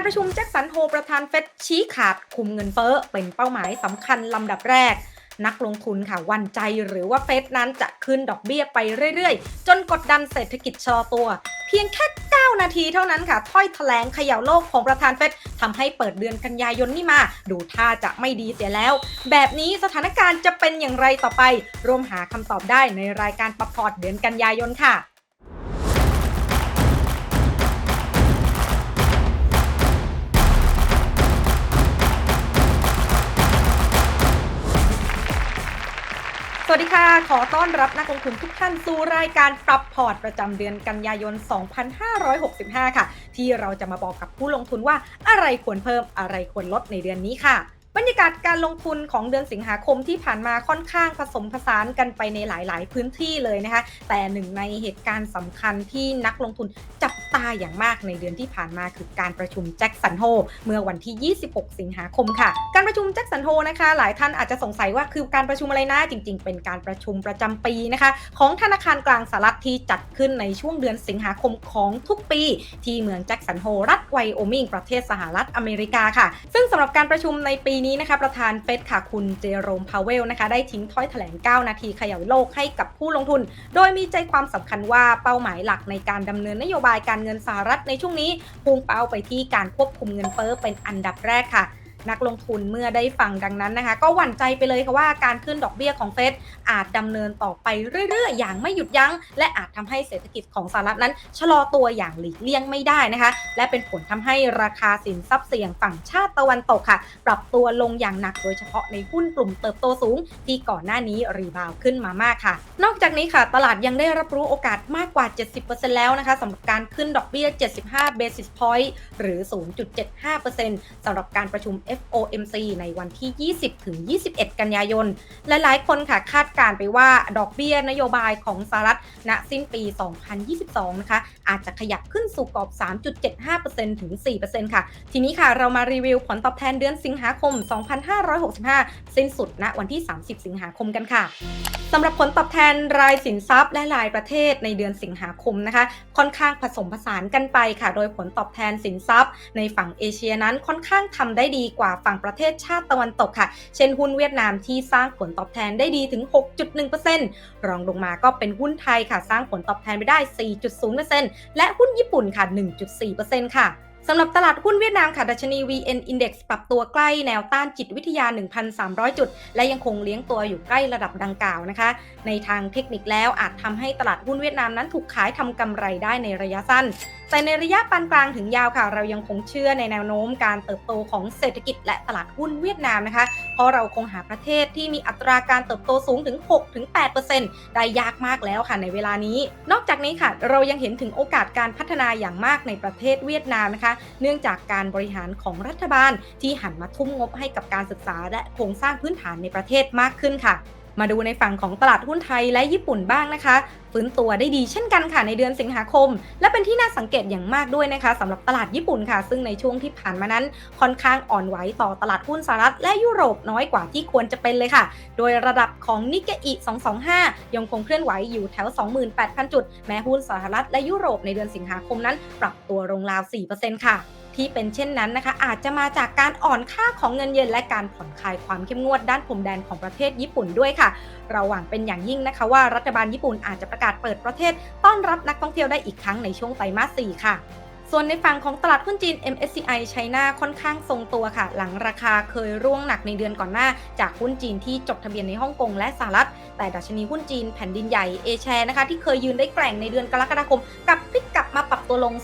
การประชุมแจ็คสันโฮประธานเฟดชี้ขาดคุมเงินเฟ้อเป็นเป้าหมายสำคัญลำดับแรก นักลงทุนค่ะหวันใจหรือว่าเฟดนั้นจะขึ้นดอกเบี้ยไปเรื่อยๆ จนกดดันเศรษฐกิจชะลอตัว เพียงแค่ 9 นาทีเท่านั้นค่ะ ถ้อยแถลงเขย่าโลกของประธานเฟดทำให้เปิดเดือนกันยายนนี่มา ดูท่าจะไม่ดีเสียแล้ว แบบนี้สถานการณ์จะเป็นอย่างไรต่อไป ร่วมหาคำตอบได้ในรายการปรับพอร์ตเดือนกันยายนค่ะ วัสดีค่ะ ขอต้อนรับนักลงทุนทุกท่านสู่รายการปรับพอร์ตประจำเดือนกันยายน 2565 ค่ะ ที่เราจะมาบอกกับผู้ลงทุนว่าอะไรควรเพิ่มอะไรควรลดในเดือนนี้ค่ะ บรรยากาศการลงทุนของเดือนสิงหาคมที่ผ่านมาค่อนข้างผสมผสานกันไปในหลาย ๆ พื้นที่เลยนะคะ แต่หนึ่งในเหตุการณ์สำคัญที่นักลงทุนจับตาอย่างมากในเดือนที่ผ่านมาคือการประชุมแจ็คสันโฮเมื่อวันที่ 26 สิงหาคมค่ะ การประชุมแจ็คสันโฮนะคะ หลายท่านอาจจะสงสัยว่าคือการประชุมอะไรนะจริง ๆ เป็นการประชุมประจำปีนะคะ ของธนาคารกลางสหรัฐที่จัดขึ้นในช่วงเดือนสิงหาคมของทุกปี ที่เมืองแจ็คสันโฮรัฐไวโอมิงประเทศสหรัฐอเมริกาค่ะ ซึ่งสำหรับการประชุมในปีนี้นะคะประธานเฟดค่ะคุณเจโรมพาวเวลนะคะได้ทิ้งถ้อยแถลง 9 นาทีเขย่าโลกให้กับผู้ลงทุน โดยมีใจความสำคัญว่าเป้าหมายหลักในการดำเนินนโยบายการเงินสหรัฐในช่วงนี้พุ่งเป้าไปที่การควบคุมเงินเฟ้อเป็นอันดับแรกค่ะ นักลงทุนเมื่อได้ฟังดังนั้นนะคะ ก็หวั่นใจไปเลยค่ะว่าการขึ้นดอกเบี้ยของเฟดอาจดำเนินต่อไปเรื่อยๆ อย่างไม่หยุดยัง้ง และอาจทำให้เศรษฐกิจของสหรัฐนั้นชะลอตัวอย่างหลีกเลี่ยงไม่ได้นะคะ และเป็นผลทำให้ราคาสินทรัพย์เสี่ยงฝั่งชาติตะวันตกค่ะ ปรับตัวลงอย่างหนักโดยเฉพาะในหุ้นกลุ่มเติบโตสูง ที่ก่อนหน้านี้รีบาวขึ้นมามากค่ะ นอกจากนี้ค่ะ ตลาดยังได้รับรู้โอกาสมากกว่า 70%แล้วนะคะสำหรับการขึ้นดอกเบี้ย 75 basis point หรือ 0.75%สำหรับการประชุม FOMC ในวันที่ 20 ถึง 21 กันยายน หลายๆ คนค่ะคาดการไปว่าดอกเบี้ยนโยบายของสหรัฐณสิ้นปี 2022 นะคะ อาจจะขยับขึ้นสู่กรอบ 3.75%ถึง 4%ค่ะ ทีนี้ค่ะเรามารีวิวผลตอบแทนเดือนสิงหาคม 2565 สิ้นสุดณวันที่ 30 สิงหาคมกันค่ะสำหรับผลตอบแทนรายสินทรัพย์และรายประเทศในเดือนสิงหาคมนะคะ ค่อนข้างผสมผสานกันไปค่ะ โดยผลตอบแทนสินทรัพย์ ในฝั่งเอเชียนั้นค่อนข้างทำได้ดีกว่าว่าฝั่งประเทศชาติตะวันตกค่ะ เช่นหุ้นเวียดนามที่สร้างผลตอบแทนได้ดีถึง 6.1%รองลงมาก็เป็นหุ้นไทยค่ะ สร้างผลตอบแทนไปได้ 4.0%และหุ้นญี่ปุ่นค่ะ 1.4%ค่ะ สำหรับตลาดหุ้นเวียดนามค่ะดัชนี VN Index ปรับตัวใกล้แนวต้านจิตวิทยา 1,300 จุด และยังคงเลี้ยงตัวอยู่ใกล้ระดับดังกล่าวนะคะ ในทางเทคนิคแล้วอาจทำให้ตลาดหุ้นเวียดนามนั้นถูกขายทำกำไรได้ในระยะสั้น แต่ในระยะปานกลางถึงยาวค่ะ เรายังคงเชื่อในแนวโน้มการเติบโตของเศรษฐกิจและตลาดหุ้นเวียดนามนะคะ เพราะเราคงหาประเทศที่มีอัตราการเติบโตสูงถึง 6-8%ได้ยากมากแล้วค่ะในเวลานี้ นอกจากนี้ค่ะ เรายังเห็นถึงโอกาสการพัฒนาอย่างมากในประเทศเวียดนามนะคะเนื่องจากการบริหารของรัฐบาลที่หันมาทุ่มงบให้กับการศึกษาและโครงสร้างพื้นฐานในประเทศมากขึ้นค่ะ มาดูในฝั่งของตลาดหุ้นไทยและญี่ปุ่นบ้างนะคะฟื้นตัวได้ดีเช่นกันค่ะในเดือนสิงหาคม และเป็นที่น่าสังเกตอย่างมากด้วยนะคะสำหรับตลาดญี่ปุ่นค่ะ ซึ่งในช่วงที่ผ่านมานั้น ค่อนข้างอ่อนไหวต่อตลาดหุ้นสหรัฐและยุโรปน้อยกว่าที่ควรจะเป็นเลยค่ะ โดยระดับของนิกเกอิ225 ยังคงเคลื่อนไหวอยู่แถว 28,000 จุด แม้หุ้นสหรัฐและยุโรปในเดือนสิงหาคมนั้น ปรับตัวลงราว 4%ค่ะ ที่เป็นเช่นนั้นนะคะ อาจจะมาจากการอ่อนค่าของเงินเยนและการผ่อนคลายความเข้มงวดด้านพรมแดนของประเทศญี่ปุ่นด้วยค่ะ เราหวังเป็นอย่างยิ่งนะคะว่ารัฐบาลญี่ปุ่นอาจจะประกาศเปิดประเทศ ต้อนรับนักท่องเที่ยวได้อีกครั้งในช่วงไตรมาส 4 ค่ะส่วนในฝั่งของตลาดหุ้นจีน MSCI ไชน่าค่อนข้างทรงตัวค่ะ หลังราคาเคยร่วงหนักในเดือนก่อนหน้า จากหุ้นจีนที่จดทะเบียนในฮ่องกงและสหรัฐ แต่ดัชนีหุ้นจีนแผ่นดินใหญ่เอแชร์นะคะที่เคยยืนได้แกร่งในเดือนกรกฎาคมกลับพลิกกลับมาปรับตัวลง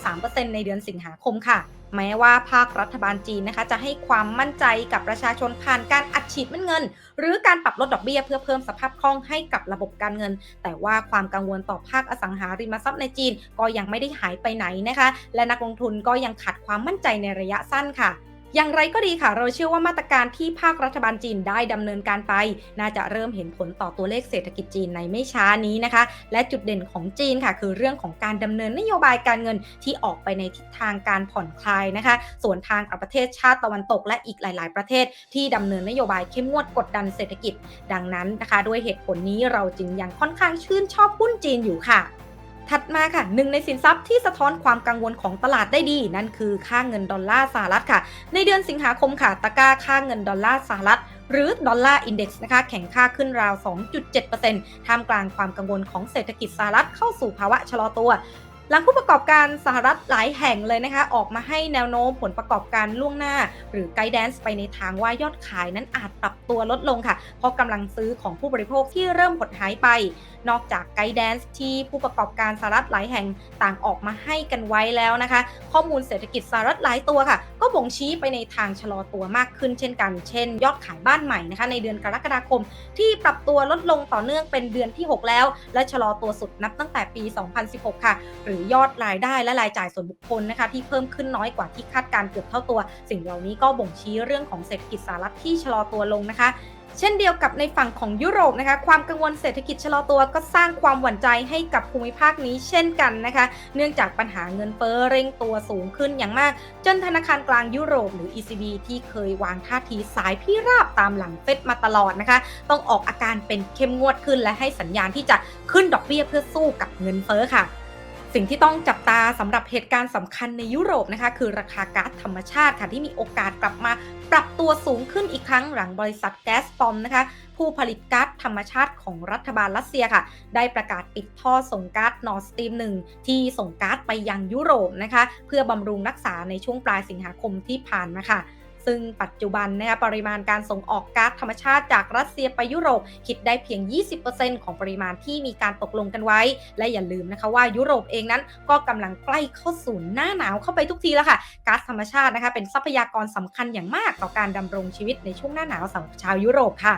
2.3%ในเดือนสิงหาคมค่ะ แม้ว่าภาครัฐบาลจีนนะคะจะให้ความมั่นใจกับประชาชนผ่านการอัดฉีดเงิน หรือการปรับลดดอกเบี้ยเพื่อเพิ่มสภาพคล่องให้กับระบบการเงิน แต่ว่าความกังวลต่อภาคอสังหาริมทรัพย์ในจีนก็ยังไม่ได้หายไปไหนนะคะ และนักลงทุนก็ยังขาดความมั่นใจในระยะสั้นค่ะ อย่างไรก็ดีค่ะ เราเชื่อว่ามาตรการที่ภาครัฐบาลจีนได้ดำเนินการไป น่าจะเริ่มเห็นผลต่อตัวเลขเศรษฐกิจจีนในไม่ช้านี้นะคะ และจุดเด่นของจีนค่ะ คือเรื่องของการดำเนินนโยบายการเงินที่ออกไปในทิศทางการผ่อนคลายนะคะส่วนทางกับประเทศชาติตะวันตก และอีกหลาย ๆ ประเทศที่ดำเนินนโยบายเข้มงวดกดดันเศรษฐกิจ ดังนั้นนะคะ ด้วยเหตุผลนี้เราจึงยังค่อนข้างชื่นชอบหุ้นจีนอยู่ค่ะ ถัดมาค่ะหนึ่งในสินทรัพย์ที่สะท้อนความกังวลของตลาดได้ดี นั่นคือค่าเงินดอลลาร์สหรัฐค่ะ ในเดือนสิงหาคมค่ะตะก้าค่าเงินดอลลาร์สหรัฐหรือดอลลาร์อินเด็กซ์นะคะแข่งค่าขึ้นราว 2.7%ท่ามกลางความกังวลของเศรษฐกิจสหรัฐเข้าสู่ภาวะชะลอตัว หลังผู้ประกอบการสหรัฐหลายแห่งเลยนะคะ ออกมาให้แนวโน้มผลประกอบการล่วงหน้า หรือไกด์แดนซ์ไปในทางว่ายอดขายนั้นอาจปรับตัวลดลงค่ะ เพราะกำลังซื้อของผู้บริโภคที่เริ่มหดหายไป นอกจากไกด์แดนซ์ที่ผู้ประกอบการสหรัฐหลายแห่งต่างออกมาให้กันไว้แล้วนะคะ ข้อมูลเศรษฐกิจสหรัฐหลายตัวค่ะ ก็บ่งชี้ไปในทางชะลอตัวมากขึ้นเช่นกัน เช่น ยอดขายบ้านใหม่นะคะ ในเดือนกรกฎาคม ที่ปรับตัวลดลงต่อเนื่องเป็นเดือนที่ 6 แล้ว และชะลอตัวสุดนับตั้งแต่ปี 2016 ค่ะ หรือยอดรายได้และรายจ่ายส่วนบุคคลนะคะที่เพิ่มขึ้นน้อยกว่าที่คาดการเกือบเท่าตัว สิ่งเหล่านี้ก็บ่งชี้เรื่องของเศรษฐกิจสหรัฐที่ชะลอตัวลงนะคะเช่นเดียวกับในฝั่งของยุโรปนะคะความกังวลเศรษฐกิจชะลอตัวก็สร้างความหวั่นใจให้กับภูมิภาคนี้เช่นกันนะคะเนื่องจากปัญหาเงินเฟ้อเร่งตัวสูงขึ้นอย่างมาก จนธนาคารกลางยุโรปหรือ ECB ที่เคยวางท่าทีสายพี่ราบตามหลังเฟดมาตลอดนะคะต้องออกอาการเป็นเข้มงวดขึ้นและให้สัญญาณที่จะขึ้นดอกเบี้ยเพื่อสู้กับเงินเฟ้อค่ะ สิ่งที่ต้องจับตาสำหรับเหตุการณ์สำคัญในยุโรปนะคะ คือราคาก๊าซธรรมชาติค่ะที่มีโอกาสกลับมาปรับตัวสูงขึ้นอีกครั้งหลังบริษัทแก๊สปอมนะคะผู้ผลิตก๊าซธรรมชาติของรัฐบาลรัสเซียค่ะ ได้ประกาศปิดท่อส่งก๊าซนอร์สตรีมหนึ่งที่ส่งก๊าซไปยังยุโรปนะคะ เพื่อบำรุงรักษาในช่วงปลายสิงหาคมที่ผ่านมาค่ะ ซึ่งปัจจุบันนะคะปริมาณการส่งออกก๊าซธรรมชาติจากรัสเซียไปยุโรปคิดได้เพียง 20%ของปริมาณที่มีการตกลงกันไว้ และอย่าลืมนะคะว่ายุโรปเองนั้นก็กำลังใกล้เข้าสู่หน้าหนาวเข้าไปทุกทีแล้วค่ะก๊าซธรรมชาตินะคะเป็นทรัพยากรสำคัญอย่างมากต่อการดำรงชีวิตในช่วงหน้าหนาวสำหรับชาวยุโรปค่ะ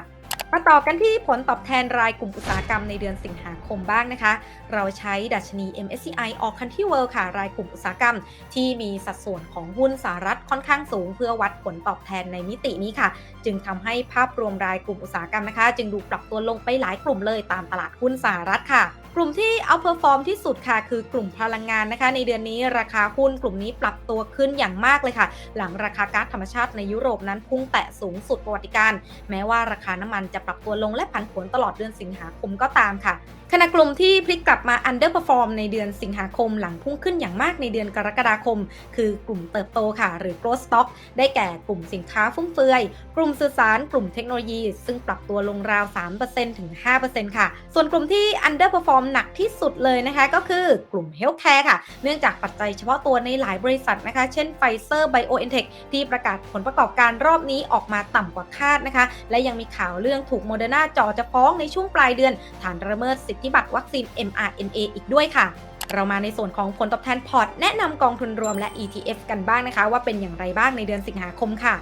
มาต่อกันที่ผลตอบแทนรายกลุ่มอุตสาหกรรมในเดือนสิงหาคมบ้างนะคะ เราใช้ดัชนี MSCI All Country World ค่ะ รายกลุ่มอุตสาหกรรม ที่มีสัดส่วนของหุ้นสหรัฐค่อนข้างสูง เพื่อวัดผลตอบแทนในมิตินี้ค่ะ จึงทำให้ภาพรวมรายกลุ่มอุตสาหกรรมนะคะ จึงดูปรับตัวลงไปหลายกลุ่มเลยตามตลาดหุ้นสหรัฐค่ะ กลุ่มที่เอาเพอร์ฟอร์มที่สุดค่ะ คือกลุ่มพลังงานนะคะ ในเดือนนี้ราคาหุ้นกลุ่มนี้ปรับตัวขึ้นอย่างมากเลยค่ะ หลังราคาก๊าซธรรมชาติในยุโรปนั้นพุ่งแตะสูงสุดประวัติการ แม้ว่าราคาน้ำมันจะปรับตัวลงและผันผวนตลอดเดือนสิงหาคมก็ตามค่ะขณะกลุ่มที่พลิกกลับมา underperform ในเดือนสิงหาคมหลังพุ่งขึ้นอย่างมากในเดือนกรกฎาคม คือกลุ่มเติบโตค่ะ หรือ growth stock ได้แก่กลุ่มสินค้าฟุ่มเฟือย กลุ่มสื่อสาร กลุ่มเทคโนโลยี ซึ่งปรับตัวลงราว 3%ถึง 5%ค่ะ ส่วนกลุ่มที่ underperform หนักที่สุดเลยนะคะ ก็คือกลุ่ม healthcare ค่ะ เนื่องจากปัจจัยเฉพาะตัวในหลายบริษัทนะคะ เช่น Pfizer BioNTech ที่ประกาศผลประกอบการรอบนี้ออกมาต่ำกว่าคาดนะคะ และยังมีข่าวเรื่องถูกโมเดอร์นาจ่อจะฟ้องในช่วงปลายเดือนฐานระเมิดสิทธิบัตรวัคซีน mRNA อีกด้วยค่ะ เรามาในส่วนของผลตอบแทนพอร์ตแนะนำกองทุนรวมและ ETF กันบ้างนะคะ ว่าเป็นอย่างไรบ้างในเดือนสิงหาคมค่ะ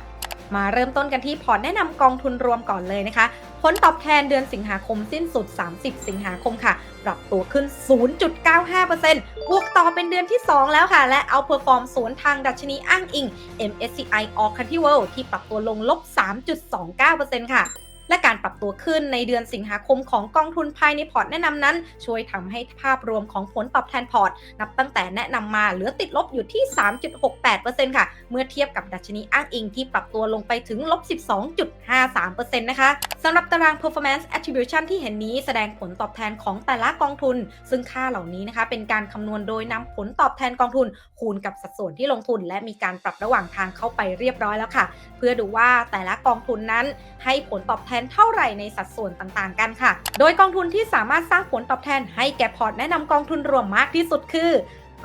มาเริ่มต้นกันที่พอร์ตแนะนำกองทุนรวมก่อนเลยนะคะ ผลตอบแทนเดือนสิงหาคมสิ้นสุด 30 สิงหาคมค่ะ ปรับตัวขึ้น 0.95%บวกต่อเป็นเดือนที่ 2 แล้วค่ะ และเอาเพอร์ฟอร์มสวนทางดัชนีอ้างอิง MSCI All Country World ที่ปรับตัวลงลบ 3.29%ค่ะ และการปรับตัวขึ้นในเดือนสิงหาคมของกองทุนภายในพอร์ตแนะนำนั้น ช่วยทำให้ภาพรวมของผลตอบแทนพอร์ต นับตั้งแต่แนะนำมาเหลือติดลบอยู่ที่ 3.68%ค่ะ เมื่อเทียบกับดัชนีอ้างอิงที่ปรับตัวลงไปถึงลบ 12.53%นะคะสำหรับตาราง performance attribution ที่เห็นนี้แสดงผลตอบแทนของแต่ละกองทุน ซึ่งค่าเหล่านี้นะคะเป็นการคำนวณโดยนำผลตอบแทนกองทุน คูณกับสัดส่วนที่ลงทุน และมีการปรับระหว่างทางเข้าไปเรียบร้อยแล้วค่ะ เพื่อดูว่าแต่ละกองทุนนั้นให้ผลตอบแทนเท่าไหร่ในสัดส่วนต่างๆ กันค่ะ โดยกองทุนที่สามารถสร้างผลตอบแทนให้แก่พอร์ตแนะนำกองทุนรวมมากที่สุดคือ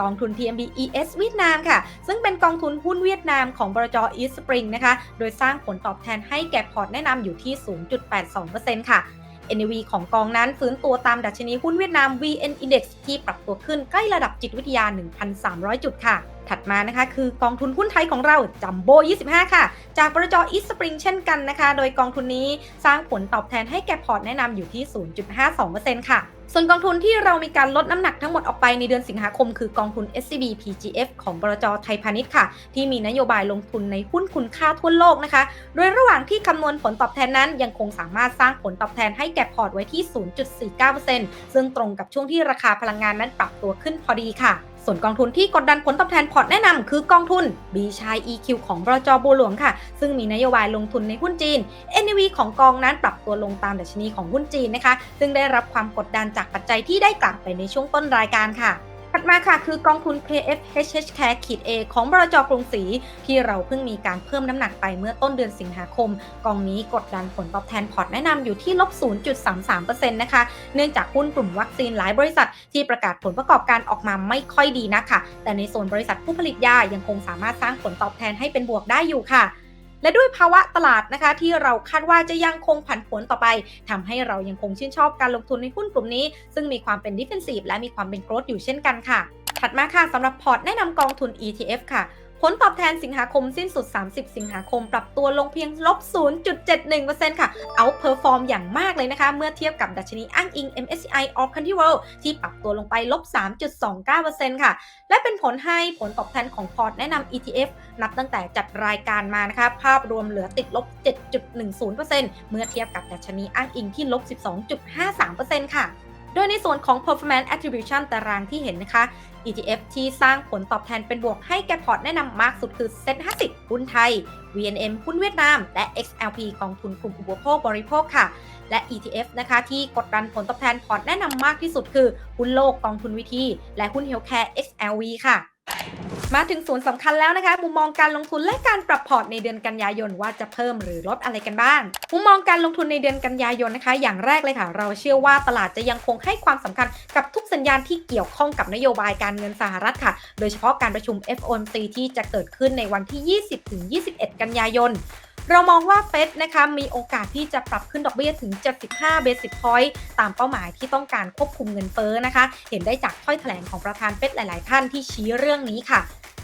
กองทุน TMB ES เวียดนามค่ะ ซึ่งเป็นกองทุนหุ้นเวียดนามของบรจ East Spring นะคะ โดยสร้างผลตอบแทนให้แก่พอร์ตแนะนำอยู่ที่ 0.82%ค่ะ NAV ของกองนั้นฟื้นตัวตามดัชนีหุ้นเวียดนาม VN Index ที่ปรับตัวขึ้นใกล้ระดับจิตวิทยา 1,300 จุดค่ะ ถัดมานะคะ คือกองทุนหุ้นไทยของเราจัมโบ 25 ค่ะ จากบรจ East Spring เช่นกันนะคะ โดยกองทุนนี้สร้างผลตอบแทนให้แก่พอร์ตแนะนำอยู่ที่ 0.52%ค่ะส่วนกองทุนที่เรามีการลดน้ำหนักทั้งหมดออกไปในเดือนสิงหาคมคือกองทุน SCB PGF ของบรจไทยพาณิชย์ค่ะ ที่มีนโยบายลงทุนในหุ้นคุณค่าทั่วโลกนะคะ โดยระหว่างที่คำนวณผลตอบแทนนั้น ยังคงสามารถสร้างผลตอบแทนให้แก่พอร์ตไว้ที่ 0.49%ซึ่งตรงกับช่วงที่ราคาพลังงานนั้นปรับตัวขึ้นพอดีค่ะ ส่วนกองทุนที่กดดันผลตอบแทนพอร์ตแนะนำคือกองทุน B ชาย EQ ของบรจบัวหลวงค่ะ ซึ่งมีนโยบายลงทุนในหุ้นจีน NAV ของกองนั้นปรับตัวลงตามดัชนีของหุ้นจีนนะคะ ซึ่งได้รับความกดดันจากปัจจัยที่ได้กล่าวไปในช่วงต้นรายการค่ะ ถัดมาค่ะคือกองทุน KFHH Care ขีด A ของบรจกรุงศรีที่เราเพิ่งมีการเพิ่มน้ำหนักไปเมื่อต้นเดือนสิงหาคม กองนี้กดดันผลตอบแทนพอร์ตแนะนำอยู่ที่ลบ 0.33%นะคะเนื่องจากหุ้นกลุ่มวัคซีนหลายบริษัทที่ประกาศผลประกอบการออกมาไม่ค่อยดีนักค่ะแต่ในโซนบริษัทผู้ผลิตยายังคงสามารถสร้างผลตอบแทนให้เป็นบวกได้อยู่ค่ะ และด้วยภาวะตลาดนะคะ ที่เราคาดว่าจะยังคงผันผวนต่อไปทำให้เรายังคงชื่นชอบการลงทุนในหุ้นกลุ่มนี้ ซึ่งมีความเป็นดิฟเฟนซีฟและมีความเป็นโกรดอยู่เช่นกันค่ะ ถัดมาค่ะสำหรับพอร์ตแนะนำกองทุน ETF ค่ะ ผลตอบแทนสิงหาคมสิ้นสุด 30 สิงหาคม ปรับตัวลงเพียงลบ 0.71%ค่ะ เอาเพอร์ฟอร์มอย่างมากเลยนะคะ เมื่อเทียบกับดัชนีอ้างอิง MSCI All Country World ที่ปรับตัวลงไปลบ 3.29%ค่ะ และเป็นผลให้ผลตอบแทนของพอร์ตแนะนำ ETF นับตั้งแต่จัดรายการมานะคะ ภาพรวมเหลือติดลบ 7.10%เมื่อเทียบกับดัชนีอ้างอิงที่ลบ 12.53%ค่ะ โดยในส่วนของ performance attribution ตารางที่เห็นนะคะ ETF ที่สร้างผลตอบแทนเป็นบวกให้แก่พอร์ตแนะนำมากสุดคือ Set 50หุ้นไทย VNM หุ้นเวียดนาม และ XLP กองทุนกลุ่มอุปโภคบริโภคค่ะ และ ETF นะคะ ที่กดดันผลตอบแทนพอร์ตแนะนำมากที่สุดคือ หุ้นโลกกองทุนวิธี และหุ้นเฮลท์แคร์ XLV ค่ะ มาถึงส่วนสำคัญแล้วนะคะ มุมมองการลงทุนและการปรับพอร์ตในเดือนกันยายนว่าจะเพิ่มหรือลดอะไรกันบ้าง มุมมองการลงทุนในเดือนกันยายนนะคะ อย่างแรกเลยค่ะ เราเชื่อว่าตลาดจะยังคงให้ความสำคัญกับทุกสัญญาณที่เกี่ยวข้องกับนโยบายการเงินสหรัฐค่ะ โดยเฉพาะการประชุม FOMC ที่จะเกิดขึ้นในวันที่ 20-21 กันยายน เรามองว่าเฟดนะคะมีโอกาสที่จะปรับขึ้นดอกเบี้ยถึง 75 เบสิสพอยต์ตามเป้าหมายที่ต้องการควบคุมเงินเฟ้อนะคะ เห็นได้จากถ้อยแถลงของประธานเฟดหลาย ๆ ท่านที่ชี้เรื่องนี้ค่ะ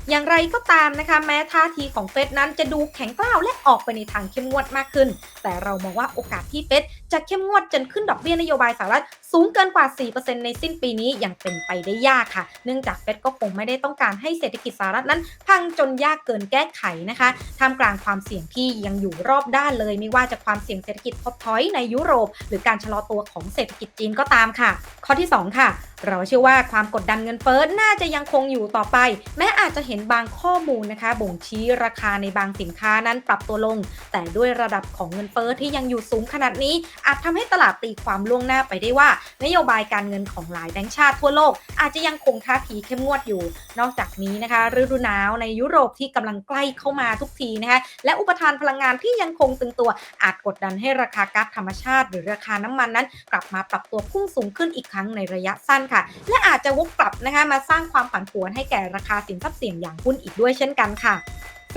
อย่างไรก็ตามนะคะแม้ท่าทีของเฟดนั้นจะดูแข็งกร้าวและออกไปในทางเข้มงวดมากขึ้น แต่เรามองว่าโอกาสที่เฟดจะเข้มงวดจนขึ้นดอกเบี้ยนโยบายสหรัฐสูงเกินกว่า 4%ในสิ้นปีนี้ยังเป็นไปได้ยากค่ะ เนื่องจากเฟดก็คงไม่ได้ต้องการให้เศรษฐกิจสหรัฐนั้น พังจนยากเกินแก้ไขนะคะท่ามกลางความเสี่ยงที่ยังอยู่รอบด้านเลย ไม่ว่าจะความเสี่ยงเศรษฐกิจทดถอยในยุโรป หรือการชะลอตัวของเศรษฐกิจจีนก็ตามค่ะ ข้อที่ 2 ค่ะเราเชื่อว่าความกดดันเงินเฟ้อน่าจะยังคงอยู่ต่อไป แม้อาจจะเห็นบางข้อมูลนะคะ บ่งชี้ราคาในบางสินค้านั้นปรับตัวลง แต่ด้วยระดับของเงินเฟ้อที่ยังอยู่สูงขนาดนี้อาจทำให้ตลาดตีความล่วงหน้าไปได้ว่า นโยบายการเงินของหลายแบงก์ชาติทั่วโลก อาจจะยังคงท่าทีเข้มงวดอยู่ นอกจากนี้นะคะ ฤดูหนาวในยุโรปที่กำลังใกล้เข้ามาทุกทีนะคะและอุปทานพลังงานที่ยังคงตึงตัว อาจกดดันให้ราคาก๊าซธรรมชาติ หรือราคาน้ำมันนั้น กลับมาปรับตัวพุ่งสูงขึ้นอีกครั้งในระยะสั้นค่ะ และอาจจะวกกลับนะคะมาสร้างความผันผวนให้แก่ราคาสินทรัพย์เสี่ยงอย่างหุ้นอีกด้วยเช่นกันค่ะ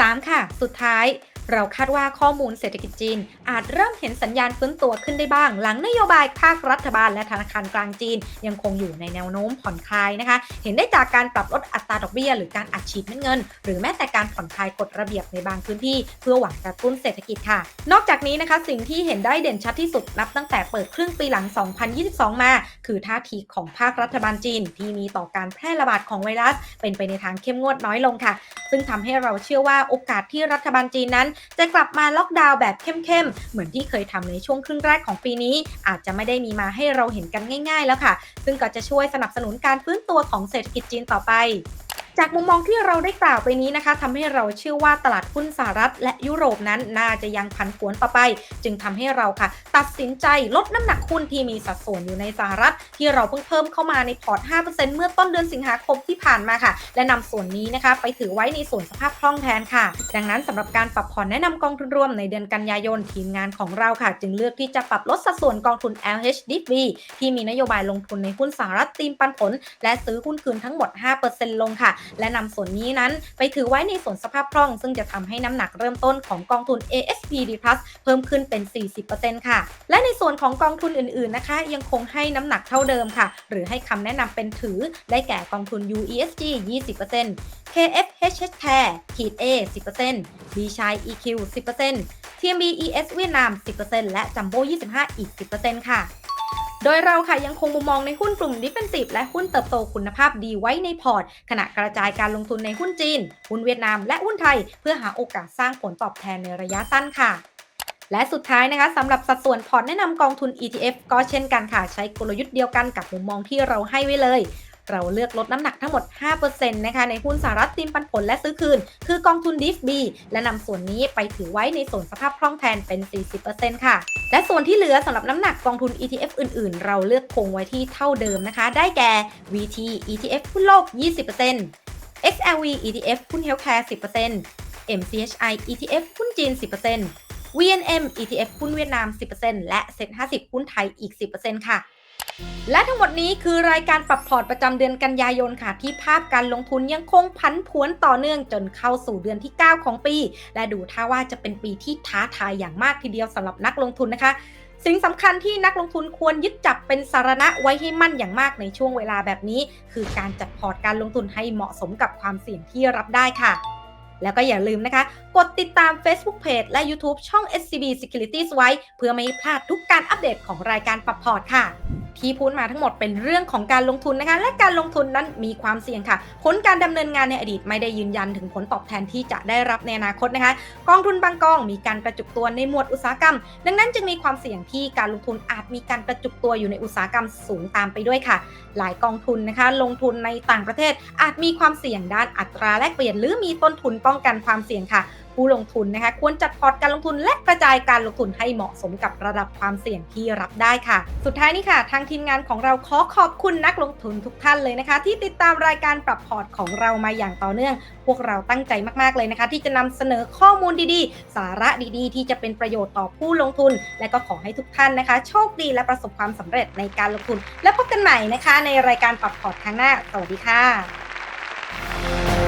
3. ค่ะ สุดท้ายเราคาดว่าข้อมูลเศรษฐกิจจีน อาจเริ่มเห็นสัญญาณฟื้นตัวขึ้นได้บ้าง หลังนโยบายภาครัฐบาลและธนาคารกลางจีน ยังคงอยู่ในแนวโน้มผ่อนคลายนะคะ เห็นได้จากการปรับลดอัตราดอกเบี้ย หรือการอัดฉีดเงิน หรือแม้แต่การผ่อนคลายกฎระเบียบในบางพื้นที่ เพื่อหวังกระตุ้นเศรษฐกิจค่ะ นอกจากนี้นะคะสิ่งที่เห็นได้เด่นชัดที่สุดนับตั้งแต่เปิดครึ่งปีหลัง 2022 มา คือท่าทีของภาครัฐบาลจีน ที่มีต่อการแพร่ระบาดของไวรัส เป็นไปในทางเข้มงวดน้อยลงค่ะ ซึ่งทำให้เราเชื่อว่าโอกาสที่รัฐบาลจีนนั้น จะกลับมาล็อกดาวน์แบบเข้มๆ เหมือนที่เคยทำในช่วงครึ่งแรกของปีนี้ อาจจะไม่ได้มีมาให้เราเห็นกันง่าย ๆ แล้วค่ะ ซึ่งก็จะช่วยสนับสนุนการฟื้นตัวของเศรษฐกิจจีนต่อไป จากมุมมองที่เราได้กล่าวไปนี้นะคะทำให้เราเชื่อว่าตลาดหุ้นสหรัฐ และยุโรปนั้นน่าจะยังผันผวนต่อไป จึงทำให้เราค่ะ ตัดสินใจลดน้ำหนักหุ้นที่มีสัดส่วนอยู่ในสหรัฐ ที่เราเพิ่งเพิ่มเข้ามาในพอร์ต 5%เมื่อต้นเดือนสิงหาคมที่ผ่านมาค่ะ และนำส่วนนี้นะคะไปถือไว้ในส่วนสภาพคล่องแทนค่ะ ดังนั้นสำหรับการปรับพอร์ตแนะนำกองทุนรวมในเดือนกันยายนทีมงานของเราค่ะ จึงเลือกที่จะปรับลดสัดส่วนกองทุน LHDB ที่มีนโยบายลงทุนในหุ้นสหรัฐตีมปันผล และซื้อหุ้นคืนทั้งหมด 5%ลงค่ะและนำส่วนนี้นั้นไปถือไว้ในส่วนสภาพคล่อง ซึ่งจะทำให้น้ำหนักเริ่มต้นของกองทุน ASPD เพิ่มขึ้นเป็น 40%ค่ะ และในส่วนของกองทุนอื่นๆนะคะ ยังคงให้น้ำหนักเท่าเดิมค่ะ หรือให้คำแนะนำเป็นถือได้แก่กองทุน UESG 20% KFHH Care ขีด A 10% B ชาย EQ 10% TMB ES เวียดนาม 10%และ Jumbo 25 อีก 10%ค่ะ โดยเราค่ะยังคงมุมมองในหุ้นกลุ่มดิฟเฟนซีฟและหุ้นเติบโตคุณภาพดีไว้ในพอร์ต ขณะกระจายการลงทุนในหุ้นจีน หุ้นเวียดนาม และหุ้นไทย เพื่อหาโอกาสสร้างผลตอบแทนในระยะสั้นค่ะและสุดท้ายนะคะสำหรับสัดส่วนพอร์ตแนะนำกองทุน ETF ก็เช่นกันค่ะ ใช้กลยุทธ์เดียวกันกับมุมมองที่เราให้ไว้เลย เราเลือกลดน้ำหนักทั้งหมด 5%นะคะในหุ้นสหรัฐติมปันผลและซื้อคืน คือกองทุน d i f b และนำส่วนนี้ไปถือไว้ในส่วนสภาพคล่องแทนเป็น 40%ค่ะ และส่วนที่เหลือสำหรับน้ำหนักกองทุน ETF อื่น ๆ เราเลือกคงไว้ที่เท่าเดิมนะคะ ได้แก่ VT ETF หุ้นโลก 20% XLV ETF หุ้น Healthcare 10% MCHI ETF หุ้นจีน 10% VNM ETF หุ้นเวียดนาม 10%และ Set 50 หุ้นไทยอีก 10%ค่ะ และทั้งหมดนี้คือรายการปรับพอร์ตประจำเดือนกันยายนค่ะ ที่ภาพการลงทุนยังคงพันผวนต่อเนื่องจนเข้าสู่เดือนที่ 9 ของปี และดูท่าว่าจะเป็นปีที่ท้าทายอย่างมากทีเดียวสำหรับนักลงทุนนะคะสิ่งสำคัญที่นักลงทุนควรยึดจับเป็นสารณะไว้ให้มั่นอย่างมากในช่วงเวลาแบบนี้ คือการจัดพอร์ตการลงทุนให้เหมาะสมกับความเสี่ยงที่รับได้ค่ะ แล้วก็อย่าลืมนะคะ กดติดตาม Facebook Page และ YouTube ช่อง SCB Securities ไว้ เพื่อไม่พลาดทุกการอัปเดตของรายการปรับพอร์ตค่ะ ที่พูดมาทั้งหมดเป็นเรื่องของการลงทุนนะคะ และการลงทุนนั้นมีความเสี่ยงค่ะ ผลการดำเนินงานในอดีตไม่ได้ยืนยันถึงผลตอบแทนที่จะได้รับในอนาคตนะคะ กองทุนบางกองมีการกระจุกตัวในหมวดอุตสาหกรรม ดังนั้นจึงมีความเสี่ยงที่การลงทุนอาจมีการกระจุกตัวอยู่ในอุตสาหกรรมสูงตามไปด้วยค่ะ หลายกองทุนนะคะ ลงทุนในต่างประเทศอาจมีความเสี่ยงด้านอัตราแลกเปลี่ยน หรือมีต้นทุนป้องกันความเสี่ยงค่ะ ผู้ลงทุนนะคะควรจัดพอร์ตการลงทุนและกระจายการลงทุนให้เหมาะสมกับระดับความเสี่ยงที่รับได้ค่ะ สุดท้ายนี้ค่ะ ทางทีมงานของเราขอขอบคุณนักลงทุนทุกท่านเลยนะคะ ที่ติดตามรายการปรับพอร์ตของเรามาอย่างต่อเนื่อง พวกเราตั้งใจมากๆเลยนะคะ ที่จะนำเสนอข้อมูลดีๆ สาระดีๆ ที่จะเป็นประโยชน์ต่อผู้ลงทุน และก็ขอให้ทุกท่านนะคะ โชคดีและประสบความสำเร็จในการลงทุน และพบกันใหม่นะคะ ในรายการปรับพอร์ตครั้งหน้า สวัสดีค่ะ